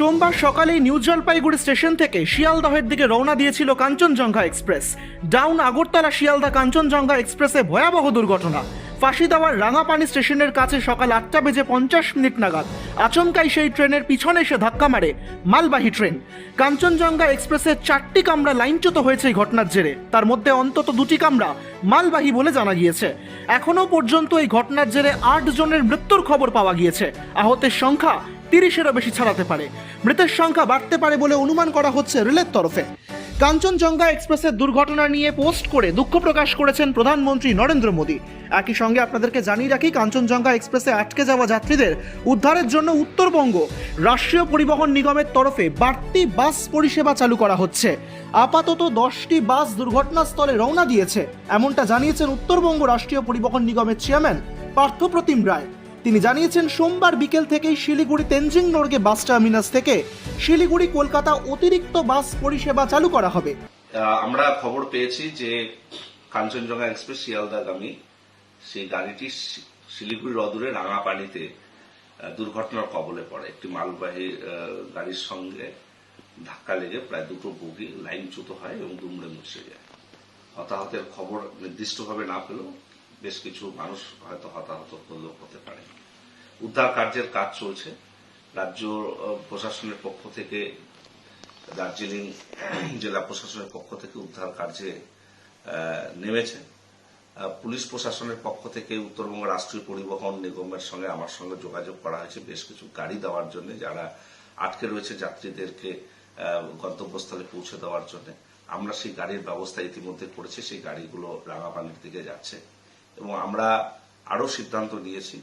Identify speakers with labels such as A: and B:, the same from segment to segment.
A: সোমবার সকালে new Jalpaiguri station থেকে শিয়ালদহের দিকে রওনা দিয়েছিল কাঞ্চনজঙ্ঘা এক্সপ্রেস। ডাউন আগরতলা শিয়ালদা কাঞ্চনজঙ্ঘা এক্সপ্রেসে ভয়াবহ দুর্ঘটনা। ফাঁসি দেওয়ার রাঙাপানি স্টেশনের কাছে সকাল আটটা বেজে পঞ্চাশ মিনিট নাগাদ। আচমকাই সেই ট্রেনের পিছনে এসে ধাক্কা মারে মালবাহী ট্রেন। কাঞ্চনজঙ্ঘা এক্সপ্রেসের চারটি কামরা লাইনচ্যুত হয়েছে এই ঘটনার জেরে। তার মধ্যে অন্তত দুটি কামরা মালবাহী বলে জানা গিয়েছে। এখনও পর্যন্ত এই ঘটনার জেরে আট জনের মৃত্যুর খবর পাওয়া গিয়েছে। আহতের সংখ্যা তিরিশেরও বেশি ছাড়াতে পারে। মৃতের সংখ্যা বাড়তে পারে বলে অনুমান করা হচ্ছে রেলের তরফে। কাঞ্চনজঙ্ঘা এক্সপ্রেসের দুর্ঘটনা নিয়ে পোস্ট করে দুঃখ প্রকাশ করেছেন প্রধানমন্ত্রী নরেন্দ্র মোদী। একই সঙ্গে আপনাদেরকে জানিয়ে রাখি, কাঞ্চনজঙ্ঘা এক্সপ্রেসে আটকে যাওয়া যাত্রীদের উদ্ধারের জন্য উত্তরবঙ্গ রাষ্ট্রীয় পরিবহন নিগমের তরফে বাড়তি বাস পরিষেবা চালু করা হচ্ছে। আপাতত দশটি বাস দুর্ঘটনাস্থলে রওনা দিয়েছে। এমনটা জানিয়েছেন উত্তরবঙ্গ রাষ্ট্রীয় পরিবহন নিগমের চেয়ারম্যান পার্থপ্রতিম রায়। তিনি জানিয়েছেন, সোমবার বিকেল থেকেই শিলিগুড়ি তেনজিং নর্গে বাস টার্মিনাস থেকে শিলিগুড়ি কলকাতা অতিরিক্ত বাস পরিষেবা চালু করা হবে।
B: আমরা খবর পেয়েছি যে কাঞ্চনজঙ্ঘা এক্সপ্রেস শিয়ালদাগামী, সেই গাড়িটি শিলিগুড়ি রদূরে রাঙাপানিতে দুর্ঘটনার কবলে পড়ে। একটি মালবাহী গাড়ির সঙ্গে ধাক্কা লেগে প্রায় দুটো বগি লাইনচ্যুত হয় এবং দুমড়ে মুছে যায়। হতাহতের খবর নির্দিষ্টভাবে না পেলেও বেশ কিছু মানুষ হয়তো হতাহত হলেও হতে পারে। উদ্ধার কার্যের কাজ চলছে। রাজ্য প্রশাসনের পক্ষ থেকে, দার্জিলিং জেলা প্রশাসনের পক্ষ থেকে উদ্ধার কার্যে নেমেছে। পুলিশ প্রশাসনের পক্ষ থেকে উত্তরবঙ্গ রাষ্ট্রীয় পরিবহন নিগমের সঙ্গে আমার সঙ্গে যোগাযোগ করা হয়েছে। বেশ কিছু গাড়ি দেওয়ার জন্য, যারা আটকে রয়েছে যাত্রীদেরকে গন্তব্যস্থলে পৌঁছে দেওয়ার জন্য। আমরা সেই গাড়ির ব্যবস্থা ইতিমধ্যে করেছি। সেই গাড়িগুলো রাঙাপানির দিকে যাচ্ছে। এবং আমরা আরও সিদ্ধান্ত নিয়েছি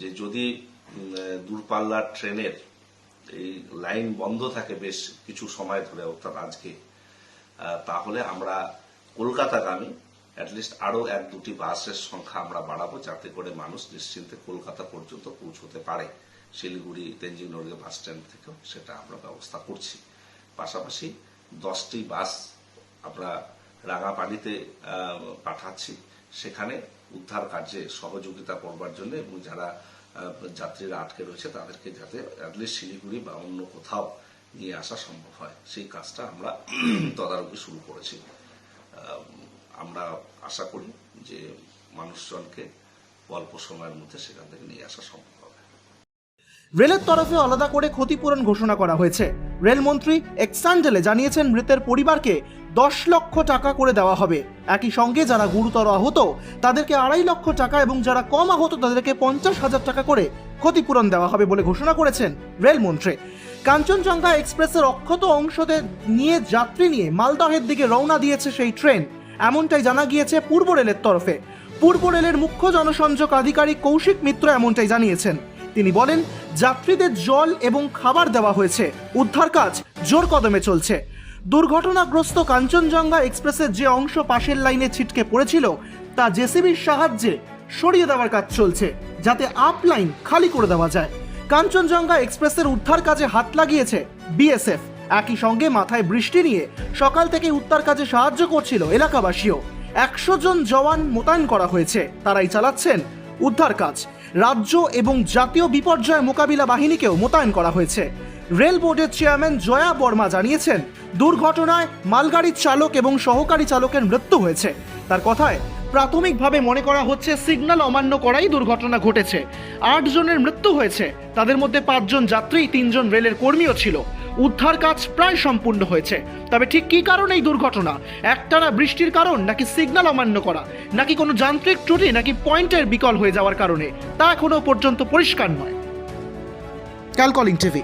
B: যে যদি দূরপাল্লার ট্রেনের এই লাইন বন্ধ থাকে বেশ কিছু সময় ধরে, অর্থাৎ আজকে তাহলে আমরা কলকাতাগামী অ্যাটলিস্ট আরও এক দুটি বাসের সংখ্যা আমরা বাড়াবো যাতে করে মানুষ নিশ্চিন্তে কলকাতা পর্যন্ত পৌঁছতে পারে। শিলিগুড়ি তেঞ্জিং নড়গে বাস স্ট্যান্ড থেকেও সেটা আমরা ব্যবস্থা করছি। পাশাপাশি দশটি বাস আমরা রাঙাপানিতে পাঠাচ্ছি। সেখানে উদ্ধার কার্যে সহযোগিতা করবার জন্য এবং যারা যাত্রীরা আটকে রয়েছে তাদেরকে যাতে অ্যাটলিস্ট শিলিগুড়ি বা অন্য কোথাও নিয়ে আসা সম্ভব হয়। সেই কাজটা আমরা তদারকি শুরু করেছি। আমরা আশা করি যে মানুষজনকে অল্প সময়ের মধ্যে সেখান থেকে নিয়ে আসা সম্ভব হবে।
A: রেলের তরফে আলাদা করে ক্ষতিপূরণ ঘোষণা করা হয়েছে। রেলমন্ত্রী এক্সান্ডেলে জানিয়েছেন মৃতের পরিবারকে দশ লক্ষ টাকা করে দেওয়া হবে। একই সঙ্গে যারা গুরুতর আহত, তাদেরকে আড়াই লক্ষ টাকা এবং যারা কম আহত, তাদেরকে পঞ্চাশ হাজার টাকা করে ক্ষতিপূরণ দেওয়া হবে বলে ঘোষণা করেছেন রেলমন্ত্রী। কাঞ্চনজঙ্ঘা এক্সপ্রেসের অক্ষত অংশদের নিয়ে যাত্রী নিয়ে মালদহের দিকে রওনা দিয়েছে সেই ট্রেন। এমনটাই জানা গিয়েছে পূর্ব রেলের তরফে। পূর্ব রেলের মুখ্য জনসংযোগ আধিকারিক কৌশিক মিত্র এমনটাই জানিয়েছেন। তিনি বলেন যাত্রীদের জল এবং খাবার দেওয়া হয়েছে। উদ্ধার কাজ জোর কদমে চলছে। দুর্ঘটনাগ্রস্ত কাঞ্চনজঙ্ঘা এক্সপ্রেসের যে অংশ পাশের লাইনে ছিটকে পড়েছিল, তা জেসিবির সাহায্যে সরিয়ে দেওয়ার কাজ চলছে, যাতে আপ লাইন খালি করে দেওয়া যায়। কাঞ্চনজঙ্ঘা এক্সপ্রেসের উদ্ধার কাজে হাত লাগিয়েছে বিএসএফ। একই সঙ্গে মাথায় বৃষ্টি নিয়ে সকাল থেকে উদ্ধার কাজে সাহায্য করছিল এলাকাবাসীও। একশো জন জওয়ান মোতায়েন করা হয়েছে। তারাই চালাচ্ছেন উদ্ধার কাজ। রাজ্য এবং জাতীয় বিপর্যয় মোকাবিলা বাহিনীকেও মোতায়েন করা হয়েছে। রেল বোর্ডের চেয়ারম্যান জয়া বর্মা জানিয়েছেন, দুর্ঘটনায় মালগাড়ির চালক এবং সহকারী চালকের মৃত্যু হয়েছে। তার কথায়, প্রাথমিকভাবে মনে করা হচ্ছে সিগন্যাল অমান্য করাই দুর্ঘটনা ঘটেছে। আট জনের মৃত্যু হয়েছে। তাদের মধ্যে পাঁচজন যাত্রী, তিনজন রেলের কর্মীও ছিল। উদ্ধার কাজ প্রায় সম্পূর্ণ হয়েছে। তবে ঠিক কী কারণে এই দুর্ঘটনা? একটানা বৃষ্টির কারণ, নাকি সিগন্যাল অমান্য করা? নাকি কোনো যান্ত্রিক ত্রুটি, নাকি পয়েন্টের বিকল হয়ে যাওয়ার কারণে? তা এখনও পর্যন্ত পরিষ্কার নয়। ক্যালকলিং টিভি।